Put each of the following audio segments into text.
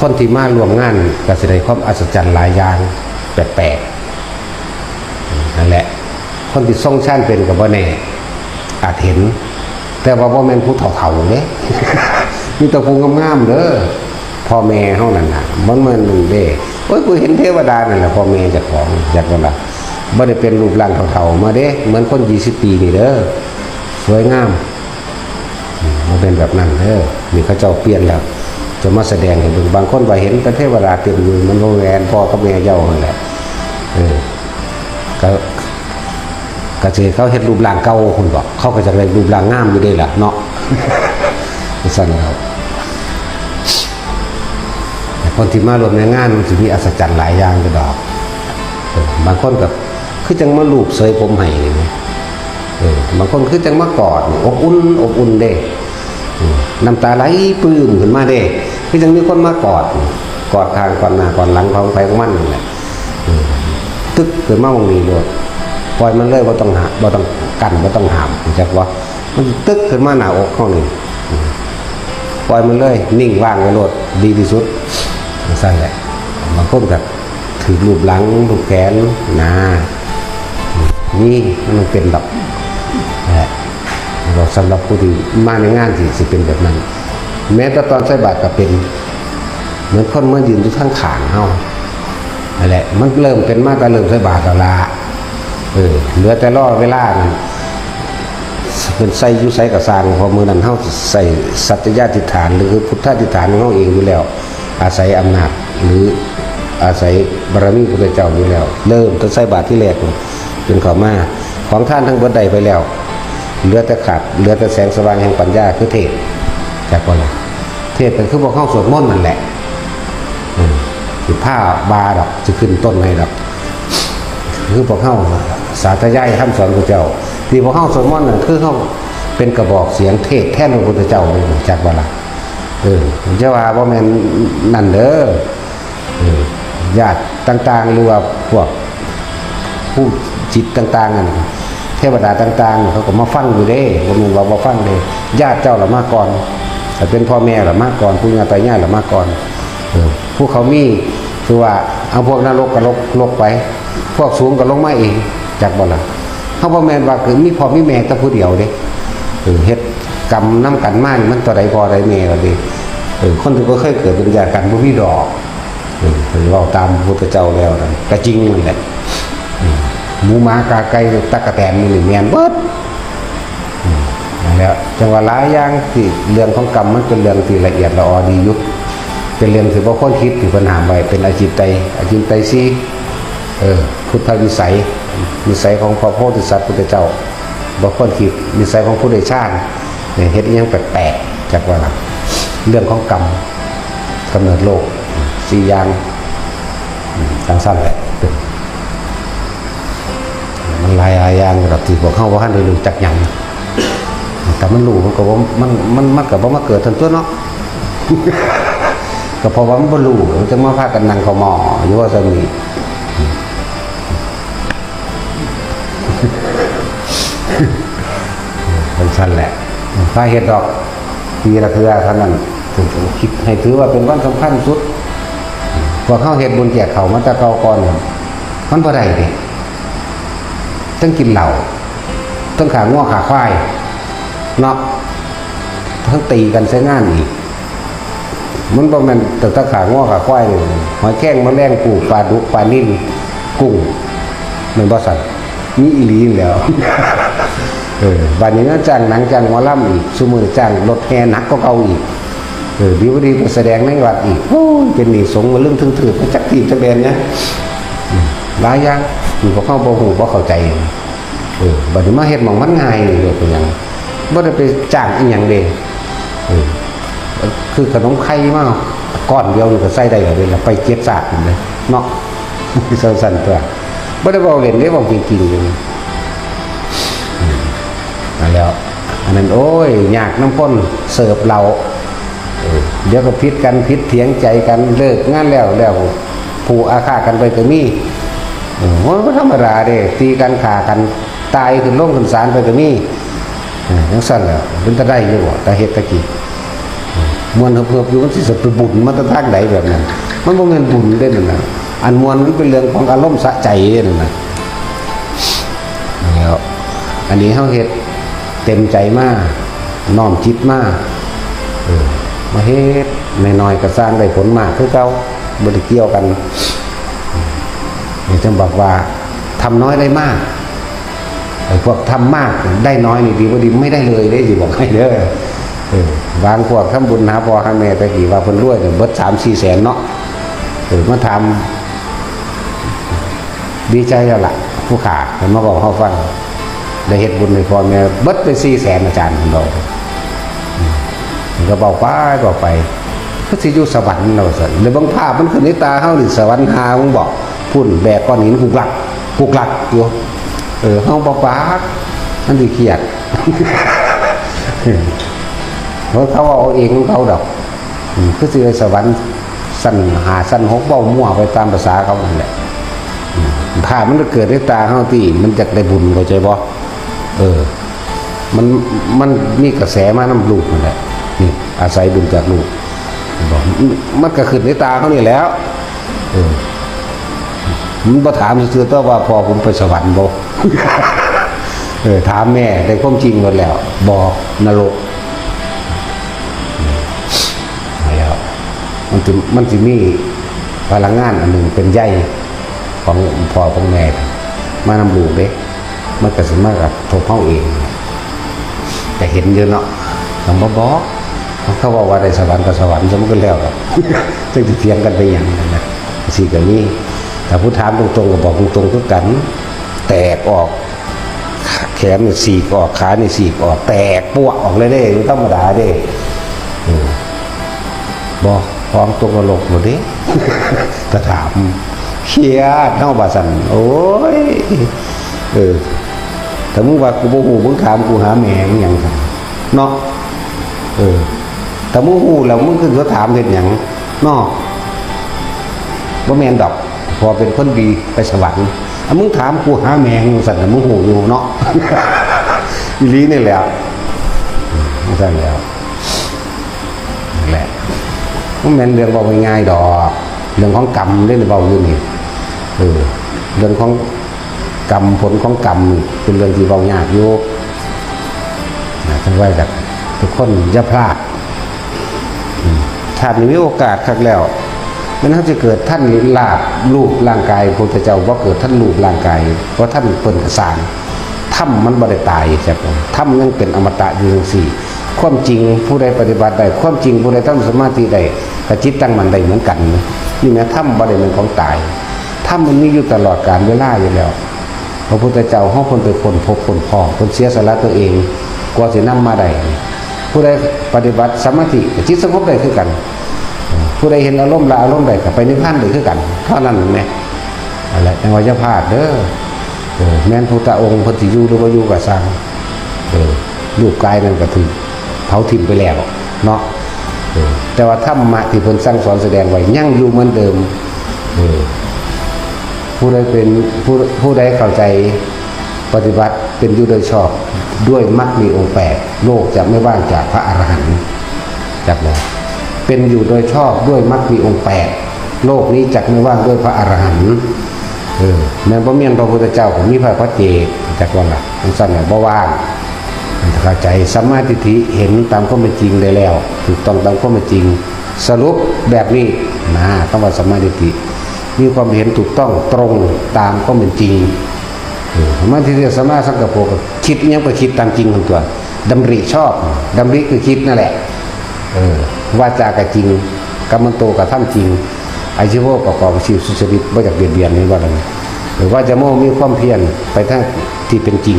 คนที่มารวมงานก็แสดงความอัศจรรย์หลายอย่างแปลกๆนั่นแหละ คนที่ทรงชาติเป็นกับว่าแน่อาจเห็น แต่ว่าพ่อแม่นผู้เฒ่าๆเนี่ยมีตะพูงามๆเด้อพ่อแม่เฮานั่นน่ะมันมันเด้โอ้ยกูเห็นเทวดานั่นแหละพ่อแม่จ้าของจักว่าล่ะบ่ได้เป็นรูปร่างเฒ่าๆมาเด้เหมือนคน20ปีนี่เด้อสวยงามมันเป็นแบบนั้นเออมีเขาเจ้าเปลี่ยนแล้ว จะมาแสดงให้เบิ่งบางคนว่าเห็นแต่เทวดาเต็มอยู่มันโรแรมพ่อกับแม่เจ้านั่นแหละเออก็ก็สิเขาเฮ็ดรูปร่างเก่าคุณบอกเขาก็จะได้รูปร่างงามอยู่ได้ล่ะเนาะสั่นครับแต่คนที่มารวมในงานมันสิมีอัศจรรย์หลายอย่างก็ดอกบางคนกับคือจังมาลูบเสยผมให้นี่ไหมเออบางคนคือจังมากอดอบอุ่นอบอุ่นเด้น้ำตาไหลปลื้มขึ้นมาเด้ คือจังมีคนมากอด กอดทางก่อนหน้าก่อนหลังของไปของมันนี่แหละตึกขึ้นมาตรงนี้เลยปล่อยมันเลยว่าต้องหาบ่าต้องกันบ่าต้องหามจักว่ามันตึกขึ้นมาหน้าอกเขานี่ปล่อยมันเลย นิ่งว่างไว้โลดดีที่สุดสั่นแหละบางคนก็ถือรูปหลังรูปแขนหนานี่มันเป็นแบบนะบอกสำหรับผู้ที่มาในงานที่สิเป็นแบบนั้น แม้แต่ตอนใส่บาตรก็เป็นเหมือนคนเมื่อยืนอยู่ข้างขางเฮานั่นแหละ มันเริ่มเป็นมากก็เริ่มใส่บาตรแล้วละเออเหลือแต่รอเวลานั้นเป็นใส่ยุใส่กระสางพอมือนั้นเฮาใส่สัตยาธิฐาน หรือพุทธาธิฐานของเฮาเองอยู่แล้ว อาศัยอำนาจหรืออาศัยบารมีพระเจ้าอยู่แล้ว เริ่มต้นใส่บาตรที่แรกเป็นขามาของท่านทั้งบดใดไปแล้วเหลือแต่ขาดเหลือแต่แสงสว่างแห่งปัญญาคือเทศ จากว่าอะเทศเป็นคือพวกเข้าสวดมนต์นั่นแหละสิผ้าบาดอกจะขึ้นต้นให้ดอกคือพวกเข้าสาธยายคำสอนพระเจ้าที่พวกเข้าสวดมนต์นั่นคือเข้าเป็นกระบอกเสียงเทศแท่นพระพุทธเจ้าเลยจากว่าอะไรเออเจ้าว่าว่าแม่นนั่นเด้อเออญาติต่างๆหรือว่าพวกผู้จิตต่างๆนั่นเทวดาต่าง ๆ เขาก็มาฟังอยู่เด้บ่แม่นว่าบ่ฟังเลยญาติเจ้าละมาก่อน ถ้าเป็นพ่อแม่ละมาก่อนผู้ญาติตายายละมาก่อนผู้เขามีคือว่าเอาพวกนรกก็ลกลกไป พวกสูงก็ลงมาเองจากบ่ละเฮาบ่อแม่ว่าคือมีพ่อมีแม่แต่ผู้เดียวเด้เออเฮ็ดกรรมนํกันมานมันตัวใดพอใดแม่ล่ะเด้เออคนที่บ่เคยเกิดเป็นญาติกันบ่มีดอกเออเพิ่นว้าตามพุทธเจ้าแล้วนั่นก็จริงนั่นแหละหมูหมากาไก่ตักะแตนนี่แมนเบิดอืมนั่น แล้วจังหวะหลายอย่างที่เรื่องของกรรมมันเป็นเรื่องที่ละเอียดละออดียุบเป็นเรื่องที่บ่คนคิดที่ปัญหาไว้เป็นอาจิตไตอาจิตไตซีเออพุทธวิสัยวิสัยของพระโพธิสัตว์พุทธเจ้าบ่คนคิดวิสัยของผู้ใดชาติเนี่ยเฮ็ดยังแปลกๆจากว่าลเรื่องของกรรมกำเนิดโลกสี่อย่างทางสั้นแหละมันหลายลายอย่างแบบที่พวกเขาว่าท่านได้รู้จักหยัง แต่มันรู้มันก็ว่ามันมันมันกับว่ามาเกิดทันตัวเนาะก็เพราะว่ามันบ่รู้จะมาพากันนั่งขมออยู่ว่าจะมีเป็นชั้นแหละพาเห็ดดอกปีละเทือเท่านั้นถึงคิดให้ถือว่าเป็นวันสำคัญสุดพวกเข้าเห็ดบุญแจกเขามาแตะเกาก่อนมันบ่ได้ดิต้องกินเหล้าต้องขาง้อขาควาย เนาะต้งตีกันใช้งานอีกมันประมาณแต่ถ้าขาง้อขาควายเลยหอยแข้งมะแรงปูปลาดุกปลานิ่นกุ้งมันบ่สัตว์มีอีลีอยู่แล้วเออบัดนี้ก็จ้างหนังจ้างหมอลำอีกสมือจ้างรถแห่หนักก็เก่าอีกเออดีวดีไปแสดงในวัดอีกโอ้ยเป็นหนีสงมาเรื่องถึงถือไปจักทีจักแดนเนี่ยหลายอย่างอยู่กับเข้าบ่หูบ่เข้าใจเออบัดนี้มาเฮ็ดมองมันง่ายเลยเป็นหยัง บ่ได้ไปจ้างอีหยังเด้เออคือขนมไข่มาก้อนเดียวนี่ก็ใส่ได้แล้วเล่ะไปเจ็ดสาดนั่นเลยเนาะสั้นๆตัวบ่ได้เว้าเล่นได้เว้าจริงๆเลยมนั่นแล้ว อันนั้นโอ้ยอยากน้ำพ้นเสิร์ฟเราเดี๋ยวก็พิษกันพิษเถียงใจกันเลิกงานแล้วแล้วผู้อาฆาตกันไปก็มีเออมันก็ธรรมดาเด้ตีกันขากันตายขึ้นลงขึ้นศาลไปก็มี ยังสั้นแล้วมันจะได้อยู่บ่แต่เฮ็ดตะกี้มวนเพิ่มอยู่มันสิสไปบุญมันจะทางใดแบบนั้น มันบ่แม่นบุญเด้นั่นน่ะอันมวนมันเป็นเรื่องของอารมณ์สะใจเด้นั่นน่ะแล้วอันนี้เฮาเฮ็ดเต็มใจมากน้อมจิตมากเออมาเฮ็ดน้อยๆก็สร้างได้ผลมากคือเก่าบ่ได้เกี่ยวกันนี่จึงบอกว่าทำน้อยได้มาก พวกทำมากได้น้อยนี่ดีว่าดีไม่ได้เลยได้สิบอกให้เด้อบางพวกทำบุญหาพ่อหาแม่ไปกี่ว่าเพิ่นรวยเนี่ยเบิดสามสี่แสนเนาะเออมาทำดีใจแล้วล่ะ ผู้ขาเพิ่นมาบอกเขาฟังได้เฮ็ดบุญในพ่อแม่เบิดไปสี่แสนอาจารย์เพิ่นบอกอืมมันก็บอกไปบอกไปก็สิอยู่สวรรค์เราสั่นเลยบางภาพมันขึ้นในตาเฮานี่สวรรค์หามึงบอกพุ่นแบกก้อนหินกุกหลักกุกหลักอยู่ เออเฮาบ่ปากมันสิเครียดเพราะเขาเอาเองของเขาดอกอืมคือสิไปสวรรค์สั้นหาสั้นหกเบ้ามั่วไปตามภาษาเขานั่นแหละอืมถ้ามันเกิดในตาเฮาที่มันจะได้บุญเข้าใจบ่เออ มันมันมีกระแสมาน้ำลูกนั่นแหละนี่อาศัยบุญจากลูกบอกมันก็ขึ้นในตาเขานี่แล้ว เออ มันบ่ถามซื่อๆตัวว่าพอผมไปสวรรค์บ่เออถามแม่ได้ความจริงหมดแล้วบอกนรกแล้วมันจะมันจะมีพลังงานอันหนึ่งเป็นใยของพ่อของแม่ มานำลูกเด้มันก็สิมากับโทษเขาเองแต่เห็นเยอะเนาะคำบ่บอกเขาบอกว่าได้สวรรค์กับสวรรค์จะมันก็แล้วกับซึ่งสิเถียงกันไปอย่างนั้นนะสิกับนี้ แต่ผู้ถามตรงๆก็บอกตรงๆก็กัน แตกออกแขนนี่สีกออกขาในี่สีกออกแตกปวกออกเลยเด้ธรรมดาเด้บอกพร้อมตัวกระโหลกหมดเด้แต่ถามเครียดเท่าบาสันโอ้ยเออแต่มึงว่ากูบ่ฮู้มึงถามกูหาแม่งหยังซั่นเนาะเออแต่มึงฮู้แล้วมึงคือเขาถามเฮ็ดหยังเนาะบ่แม่นดอก พอเป็นคนดีไปสวรรค์อะมึงถามกูหาแมงสั่นน่ะมึงฮู้อยู่เนาะอีลีนี่แหละไม่ใช่แล้วแหละมันแม่นเรื่องเบาง่ายดอก เรื่องของกรรมเล่นเบาอยู่นี่เออเรื่องของกรรมผลของกรรมเป็นเรื่องที่เบายากอยู่นะทั้งไว้แบบทุกคนอย่าพลาดถ้ามีโอกาสครั้งแล้ว มันน่าจะเกิดท่านลาบรูปร่างกายพระพุทธเจ้าว่าเกิดท่านรูปร่างกายเพราะท่านเปิ่นกระสานถ้ำมันบ่ได้ตายใช่ไหมถ้ำยังเป็นอมตะอยู่จังสี่ความจริงผู้ใดปฏิบัติได้ความจริงผู้ใดทำสมาธิได้กระจิตตั้งมันได้เหมือนกันนะนี่แม้ถ้ำบ่ได้เป็นของตายถ้ำมันมีอยู่ตลอดกาลเวลาอยู่แล้ว พระพุทธเจ้าห้องคนไปคนพบคนพ่อคนเสียสละตัวเองกว่าสินำมาได้ผู้ใดปฏิบัติสมาธิจิตสงบได้คือกัน ผู้ใดเห็นอารมณ์ละอารมณ์ใดก็ไปนิพพานได้คือกันเท่านั้นแหละอะไรจังว่าจะพลาดเด้ออแม่นพุทธองค์พติยูหรือว่ายูกับสร้างเออรูปกายนั่นก็ถือเผาถิ่มไปแล้วเนาะแต่ว่าธรรมะที่เพิ่นสร้างสอนแสดงไว้ยั่งอยู่เหมือนเดิมเออผู้ใดเป็นผู้ผู้ใดเข้าใจปฏิบัติเป็นอยู่โดยชอบด้วยมรรคมีองค์แปดโลกจะไม่ว่างจากพระอรหันต์จักเลย เป็นอยู่โดยชอบด้วยมรรคมีองค์แปดโลกนี้จักไม่ว่างด้วยพระอรหันต์เออแม้พระเมียนพระพุทธเจ้าผมมีพระพระเจกจักว่าล่ะมันสั้นเนี่ยบ่ว่างมันเข้าใจสัมมาทิฏฐิเห็นตามข้อเป็นจริงได้แล้ว ถูกต้องตามข้อเป็นจริง สรุปแบบนี้นะคำว่าสัมมาทิฏฐิมีความเห็นถูกต้องตรงตามก็เป็นจริงเออมันที่เรียกสมาสังกัปรก็คิดยังก็คิดตามจริงของตัวดำริชอบดำริคือคิดนั่นแหละ เออ ว่าจากะจริงกรรมโตกับท่าจริงอาชีวะประกอบอาชีพสุจริตไม่จากเบียดเบียนนี่ว่าอะไรหรือว่าจะโมมีความเพียรไปทั้งที่เป็นจริง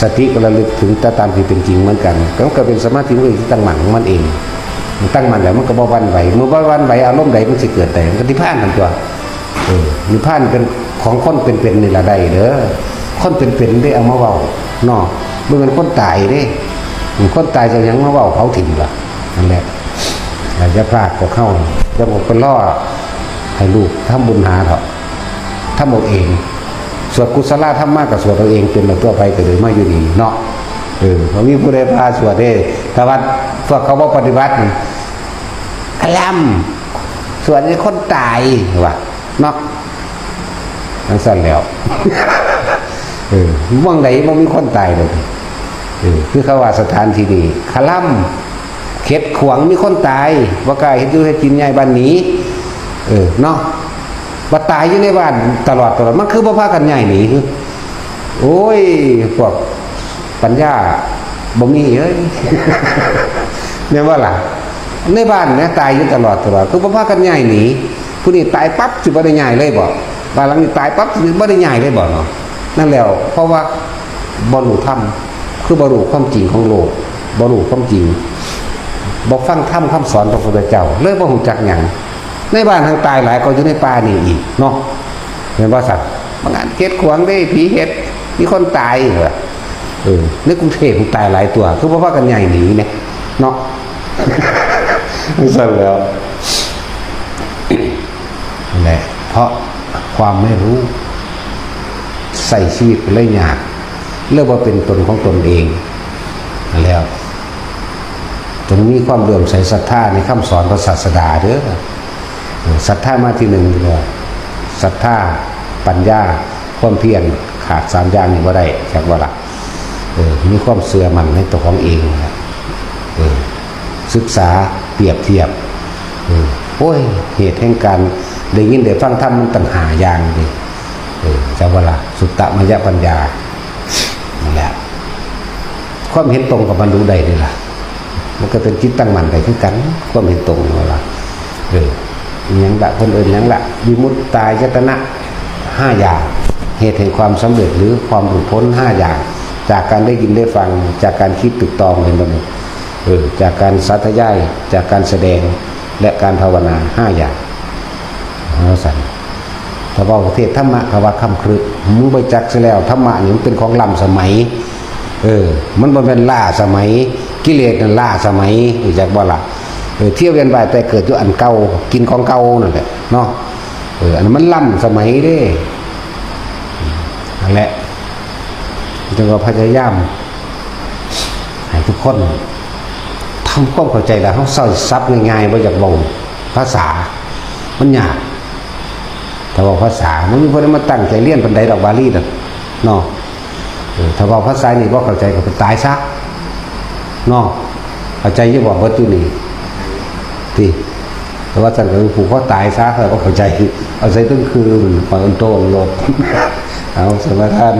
สติก็ระลึกถึงต่ตามที่เป็นจริงเหมือนกัน ก็ก็เป็นสมาธิที่ตั้งหมั่นของมันเองมันตั้งมันแล้วมันก็บ่วันไหวเมื่อบ่วันไหวอารมณ์ใดมันสิเกิดแต่มันก็ที่พานทันตัวเออนิพพานเป็นของคนเป็นๆนี่ละได้เด้อคนเป็นๆได้เอามาเว้าเนาะบ่แม่นคนตายเด้คนตายจะยังมาเว้าเผาถิ่มล่ะนั่นแหละ อย่าจะพลาดกับเข้าจะบอกเป็นล่อให้ลูกทำบุญหาเถอะทำเอาเอง สวดกุศลธรรมมากกับสวดเอาเองเป็นตัวไปก็เลยมาอยู่ดีเนาะเออเขามีผู้ใดพาสวดเด้แต่ว่าพวกเขาบ่ปฏิบัตินี่ลำส่วนนี้คนตายว่ะเนาะทั้งสั้นแล้วเออว่างไหนมันมีคนตายเลยเออคือเขาว่าสถานที่นี้คลัม เข็ดขวงมีคนตายว่ากายเห็นดูให้กินใหญ่บ้านนี้ เออเนาะว่าตายอยู่ในบ้านตลอดตลอดมันคือบ่พากันใหญ่หนีคือโอ้ยพวกปัญญาบ่มีเอ้ยเนี่ยว่าล่ะในบ้านเนี่ยตายอยู่ตลอดตลอดคือบ่พากันใหญ่หนีผู้นี้ตายปั๊บสิบ่ได้ใหญ่เลยบ่บ้านหลังนี้ตายปั๊บสิบ่ได้ใหญ่เลยบ่เนาะนั่นแล้ว เพราะว่าบ่รู้ธรรมคือบ่รู้ความจริงของโลกบ่รู้ความจริง บ่ฟังธรรมคำสอนของพระพุทธเจ้าเลยบ่ฮู้จักหยังในบ้านทางตายหลายก็อยู่ในป่านี่อีกเนาะเห็นบ่สัตว์บางอันเฮ็ดขวางได้ผีเฮ็ดมีคนตายเหรอเออในกรุงเทพมันตายหลายตัว คือบ่พากันใหญ่หนีเนี่ยเนาะสั่นแล้วนั่นแหละเพราะความไม่รู้ใส่ชีวิตเลยยากเรียกว่าเป็นตนของตนเองนั่นแล้ว จงมีความเลื่อมใสศรัทธาในคำสอนพระศาสดาเด้อศรัทธามาที่หนึ่งเลยศรัทธาปัญญาความเพียรขาดสามอย่างนี้ว่าได้จากว่าละเออมีความเสื่อมันในตัวของเองเออศึกษาเปรียบเทียบเออโอ้ยเหตุแห่งการได้ยินได้ฟังธรรมมันต่างหาอย่างเลยเออจะว่าละสุตตมยปัญญานั่แหละความเห็นตรงกับบรรลุได้เลยล่ะ มันก็เป็นจิตตั้งมั่นไปคือกันความเห็นตรงนั่นล่ะเอออิหยังละคนอื่นอิหยังละวิมุตตายตนะห้าอย่างเหตุแห่งความสำเร็จหรือความหลุดพ้นห้าอย่าง จากการได้ยินได้ฟังจากการคิดตึกตองเห็นบ่เนี่ยเออจากการสาธยายจากการแสดงและการภาวนาห้าอย่างเอาสันถ้าว่าประเทศธรรมะคำว่าคำครึกมึงไปจักซะแล้วธรรมะนี่มันเป็นของล้ำสมัย เออ มันบ่เป็นล่าสมัย กิเลสนั่นล่าสมัยรู้จักบ่ล่ะเที่ยวเวียนไปแต่เกิดอยู่อันเก่ากินของเก่านั่นแหละเนาะเอออันนั้นมันล้ำสมัยเด้นั่นแหละจึงว่าพยายามให้ทุกคนทำความเข้าใจแล้วเขาใส่ซับง่ายๆบ่อยากบอกภาษา มันยากถ้าบอกภาษามันมีคนมาตั้งใจเรียนปันไดดอกบาลีนั่นเนาะถ้าว่าภาษานี่บ่เข้าใจก็ไปตายซะ เนาะเข้าใจยี่บอกว่าตัวนี้ที่แต่ว่าท่านก็ผูกข้อตายซะเขาก็เข้าใจ เอาใจตั้งคืนปล่อยอันโตนลบเอาสมาทาน